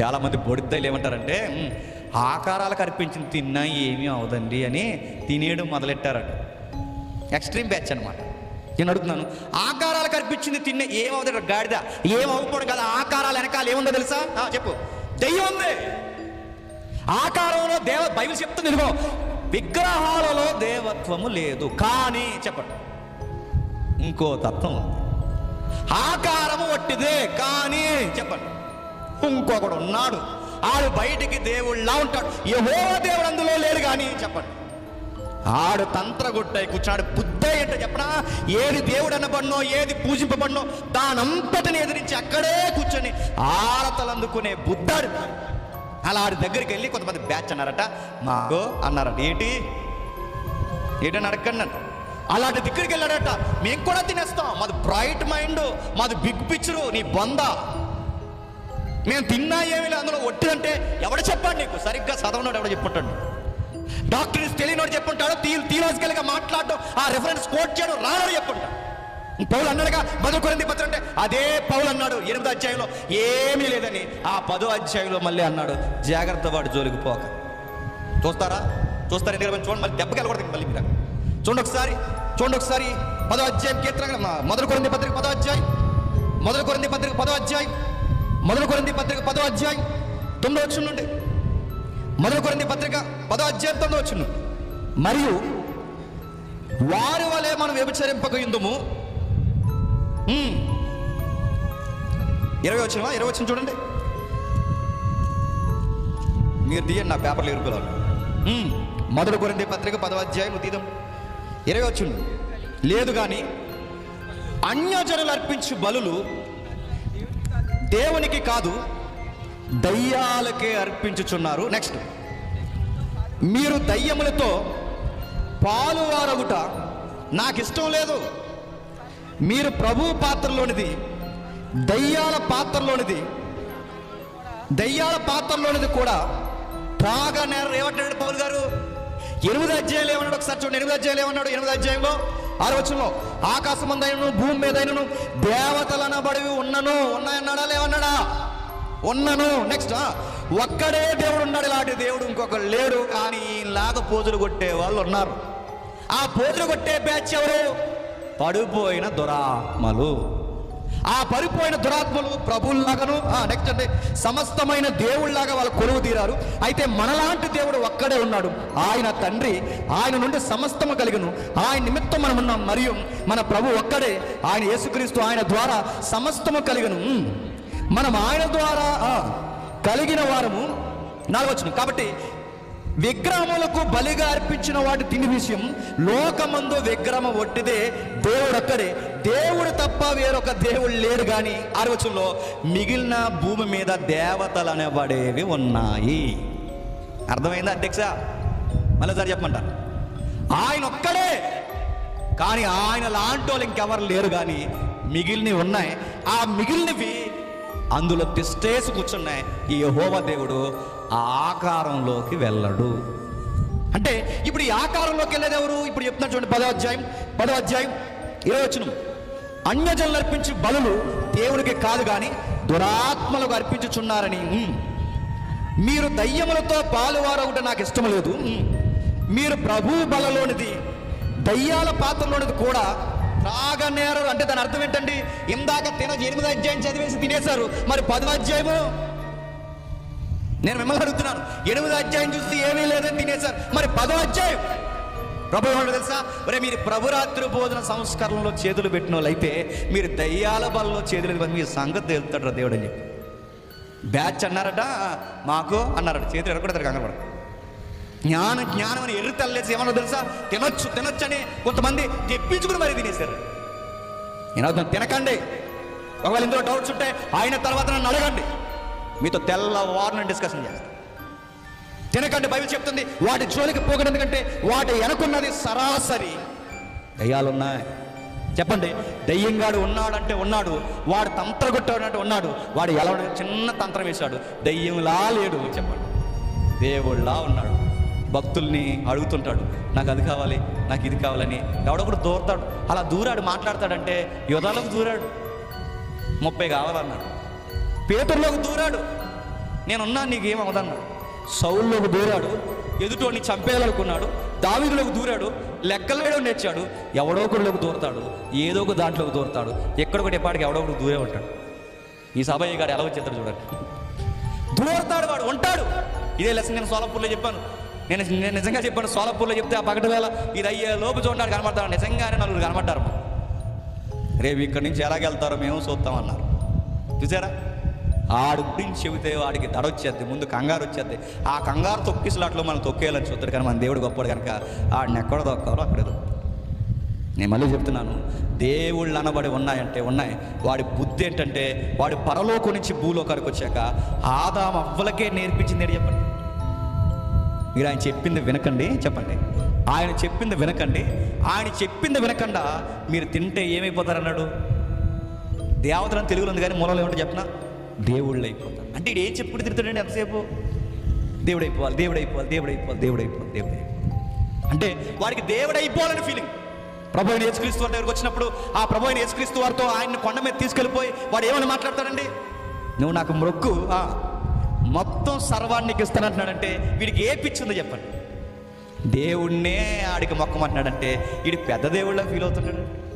చాలామంది బొడిద్దలు ఏమంటారంటే ఆకారాలకు అర్పించిన తిన్నా ఏమీ అవదండి అని తినేయడం మొదలెట్టారట. ఎక్స్ట్రీమ్ బ్యాచ్ అనమాట నేను అడుగుతున్నాను ఆకారాలకు అర్పించింది తిన్న ఏమవుతాడు గాడిద ఏమవుకోవడం కదా? ఆకారాలు వెనకాల ఏముందో తెలుసా? ఆ, చెప్పు. దెయ్యం ఉంది. ఆకారంలో దేవ బైబిల్ చెప్తుంది ఇదిగో. విగ్రహాలలో దేవత్వము లేదు కానీ చెప్పండి. ఇంకో తత్వం ఉంది. ఆకారము వట్టిదే కానీ చెప్పండి. ఇంకొకడు ఉన్నాడు. ఆడు బయటికి దేవుళ్ళ ఉంటాడు. ఏవో దేవుడు అందులో లేడు కానీ చెప్పండి. ఆడు తంత్రగుట్టై కూర్చున్నాడు. బుద్ధ అంటే చెప్పనా? ఏది దేవుడు అనబడినో ఏది పూజింపబడినో దానంతటిని ఎదిరించి అక్కడే కూర్చొని ఆరతలు అందుకునే బుద్ధాడు. అలా ఆడి దగ్గరికి వెళ్ళి కొంతమంది బ్యాచ్ అన్నారట. మాగో అన్నారట. ఏంటి? ఏంటని అడగండి అలాంటి దగ్గరికి వెళ్ళాడట. మేము కూడా తినేస్తాం. మాది బ్రైట్ మైండ్ మాది బిగ్ పిక్చరు నీ బొందా మేము తిన్నా ఏమీ లేదు. అందులో ఒట్టిదంటే ఎవడు చెప్పాడు నీకు? సరిగ్గా చదవనోడు ఎవడు చెప్పుంటాడు? డాక్టర్ తెలియనోడు చెప్పుంటాడు. తీ థియలాజికల్గా మాట్లాడడం ఆ రెఫరెన్స్ కోట్ చేయడం రానోడు చెప్పుంటాడు. పౌలు అన్నాడుగా మొదలు కొరింది పత్రం అంటే అదే పౌలు అన్నాడు ఎనిమిదో అధ్యాయంలో. ఏమీ లేదని ఆ పదో అధ్యాయంలో మళ్ళీ అన్నాడు జాగ్రత్త వాడు జోలికి పోక. చూస్తారా? చూస్తారా ఎందుకంటే చూడండి మళ్ళీ దెబ్బకి వెళ్ళకూడదు మళ్ళీ మీరు. చూడండి ఒకసారి చూడండి ఒకసారి. పదో అధ్యాయం కీర్తన మొదలు కొరింది పత్రిక పదో అధ్యాయం. మొదలు కొరింది పత్రిక పదో అధ్యాయం. మొదలు కొరింది పత్రిక పదో అధ్యాయం తొమ్మిదో వచ్చి నుండి. మొదలు కొరింది పత్రిక పదో అధ్యాయం తొమ్మిదో వచ్చి మరియు వారి వలె మనం వ్యభిచరింపక ఇందుము ఇరవై వచ్చినవా ఇరవై వచ్చిన చూడండి. మీరు తీయండి నా పేపర్లు ఇరుకులాలు. మొదలు కొరింది పత్రిక పదో అధ్యాయం తీద్దాం ఇరవై వచ్చిండు లేదు కానీ అన్యజనులు అర్పించు బలులు దేవునికి కాదు దయ్యాలకే అర్పించుచున్నారు. నెక్స్ట్ మీరు దయ్యములతో పాలువారగుట నాకు ఇష్టం లేదు. మీరు ప్రభు పాత్రలోనిది దయ్యాల పాత్రలోనిది దయ్యాల పాత్రలోనిది కూడా త్రాగా నేర ఏమంటాడు పౌలు గారు? ఎనిమిది అధ్యాయులు ఏమన్నాడు? ఒకసారి చూడండి. ఎనిమిది అధ్యాయులు ఏమన్నాడు? ఎనిమిది అధ్యాయంలో ఆరు వచ్చంలో ఆకాశమందైనను భూమి మీదైనను దేవతలనబడివి ఉన్నను. ఉన్నాయన్నాడా లేవన్నాడా ఉన్నను. నెక్స్ట్ ఒక్కడే దేవుడు ఉన్నాడు. ఇలాంటి దేవుడు ఇంకొకరు లేడు. కానీ ఈయనలాగా పోజులు కొట్టే వాళ్ళు ఉన్నారు. ఆ పోజులు కొట్టే బ్యాచ్ ఎవరు? పడిపోయిన దురాత్మలు. ఆ పడిపోయిన దురాత్మలు ప్రభుల్లాగాను నెక్స్ట్ అంటే సమస్తమైన దేవుళ్ళలాగా వాళ్ళు కొలువు తీరారు. అయితే మనలాంటి దేవుడు ఒక్కడే ఉన్నాడు. ఆయన తండ్రి ఆయన నుండి సమస్తము కలిగను. ఆయన నిమిత్తం మనం ఉన్నాం మరియు మన ప్రభు ఒక్కడే. ఆయన యేసుక్రీస్తు ఆయన ద్వారా సమస్తము కలిగను. మనం ఆయన ద్వారా కలిగిన వారము. నాలుగొచ్చును కాబట్టి విగ్రహములకు బలిగా అర్పించిన వాటి తిని విషయం లోకమందు విగ్రహం ఒట్టిదే దేవుడు అక్కడే దేవుడు తప్ప వేరొక దేవుడు లేడు కానీ ఆరవచంలో మిగిలిన భూమి మీద దేవతలు అనేబడేవి ఉన్నాయి. అర్థమైందా అధ్యక్ష? మళ్ళీ సార్ చెప్పమంటారు ఆయన ఒక్కడే. కానీ ఆయన లాంటి వాళ్ళు ఇంకెవరు లేరు కానీ మిగిలినవి ఉన్నాయి. ఆ మిగిలినవి అందులో తిష్టేసి కూర్చున్నాయి. ఈ హోమ దేవుడు ఆ ఆకారంలోకి వెళ్ళడు. అంటే ఇప్పుడు ఈ ఆకారంలోకి వెళ్ళేది ఎవరు? ఇప్పుడు చెప్తున్నా చూడండి పదో అధ్యాయం పదో అధ్యాయం ఇరవచనం అన్యజనులు అర్పించి బలులు దేవునికి కాదు కానీ దురాత్మలకు అర్పించుచున్నారని. మీరు దయ్యములతో పాలువారవుట నాకు ఇష్టం లేదు. మీరు ప్రభు బలలోనిది దయ్యాల పాత్రలోనిది కూడా త్రాగనేరు అంటే దాని అర్థం ఏంటండి? ఇందాక తిన ఎనిమిది అధ్యాయం చదివేసి తినేశారు. మరి పదో అధ్యాయము? నేను మిమ్మల్ని అడుగుతున్నాను. ఎనిమిది అధ్యాయం చూస్తే ఏమీ లేదని తినేశారు. మరి పదో అధ్యాయం? ప్రభు ఏమన్నాడు తెలుసా? ఒరే మీరు ప్రభురాత్రి భోజన సంస్కరణలో చేతులు పెట్టిన వాళ్ళు అయితే మీరు దయ్యాల బలలో చేతులు మీ సంగతి తెలుతాడు దేవుడు అని చెప్పి. బ్యాచ్ అన్నారట మాకు అన్నారట. చేతులు ఎరగొడతారు కంగారు జ్ఞానం జ్ఞానం అని ఎర్రి తల్లేసి ఏమన్నా తెలుసా? తినొచ్చు తినొచ్చు అని కొంతమంది తెప్పించుకుని మరి తినేశారు. నేను తినకండి. ఒకవేళ ఇందులో డౌట్స్ ఉంటే ఆయన తర్వాత నన్ను అడగండి. మీతో తెల్లవారున డిస్కషన్ చేస్తాను తినకండి బైబిల్ చెప్తుంది వాటి జోలికి పోకడం ఎందుకంటే వాటి వెనకున్నది సరాసరి. దయ్యాలున్నాయి. చెప్పండి దయ్యంగాడు ఉన్నాడంటే ఉన్నాడు వాడు తంత్రగొట్టాడంటే ఉన్నాడు వాడు ఎలా చిన్న తంత్రం వేశాడు. దయ్యంలా లేడు చెప్పండి. దేవుళ్ళా ఉన్నాడు. భక్తుల్ని అడుగుతుంటాడు నాకు అది కావాలి నాకు ఇది కావాలని. ఎవడొకడు దూరతాడు అలా దూరాడు మాట్లాడతాడంటే యుధాలకు దూరాడు. ముప్పై కావాలన్నాడు. పేతుర్లోకి దూరాడు. నేనున్నా నీకేం అవదన్నాడు సౌల్లోకి దూరాడు ఎదుటోని చంపేయాలనుకున్నాడు దావీదులోకి దూరాడు లెక్కలు నేర్చాడు ఎవడో ఒకటిలోకి దూరతాడు ఏదో ఒక దాంట్లోకి దూరతాడు ఎక్కడ ఒకటి ఎవడో ఒకటి దూరే ఉంటాడు. ఈ సభయ్య గారు ఎలా వచ్చేస్తాడు చూడండి. దూరతాడు వాడు ఉంటాడు. ఇదే లెసన్ నేను సోలాపూర్లో చెప్పాను. నేను నేను నిజంగా చెప్పాను సోలాపూర్లో చెప్తే ఆ పగటి వేళ ఇది అయ్యే లోపు చూడడానికి కనబడతాడు. నిజంగానే నలుగురు కనబడ్డారు. రేపు ఇక్కడి నుంచి ఎలాగెళ్తారో మేము చూస్తామన్నారు చూసారా? ఆడు గురించి చెబితే వాడికి ధర వచ్చేద్ది ముందు కంగారు వచ్చేద్ది ఆ కంగారు తొక్కిసలాట్లో మనం తొక్కేయాలని చూస్తాడు కానీ మన దేవుడు గొప్పడు కనుక ఆడిని ఎక్కడ తొక్కాలో అక్కడ నేను మళ్ళీ చెప్తున్నాను దేవుళ్ళు అనబడి ఉన్నాయంటే ఉన్నాయి వాడి బుద్ధి ఏంటంటే వాడి పరలోకం నుంచి భూలోకానికి వచ్చాక ఆదాం అవ్వలకే నేర్పించింది ఏంటి చెప్పండి? మీరు ఆయన చెప్పింది వినకండి చెప్పండి. ఆయన చెప్పింది వినకండి ఆయన చెప్పింది వినకుండా మీరు తింటే ఏమైపోతారన్నాడు దేవతలను తెలుగులో ఉంది కానీ మూలంలో ఏమంటే చెప్పిన? దేవుళ్ళు అయిపోతారు అంటే ఇడు ఏం చెప్పుడు తిరుగుతాడండి ఎంతసేపు దేవుడు అయిపోవాలి దేవుడు అయిపోవాలి దేవుడు అయిపోవాలి దేవుడు అయిపోవాలి దేవుడు అంటే వాడికి దేవుడు అయిపోవాలని ఫీలింగ్ ప్రభుని యేసుక్రీస్తు వారి దగ్గరకు వచ్చినప్పుడు ఆ ప్రభుని యేసుక్రీస్తు వారితో ఆయన కొండ మీద తీసుకెళ్ళిపోయి వాడు ఏమని మాట్లాడతాడండి? నువ్వు నాకు మొక్కు మొత్తం సర్వాన్ని ఇస్తానంటున్నాడంటే వీడికి ఏ పిచ్చిందో చెప్పండి. దేవుణ్ణే ఆడికి మొక్కమంటున్నాడంటే వీడి పెద్ద దేవుళ్ళ ఫీల్ అవుతున్నాడు.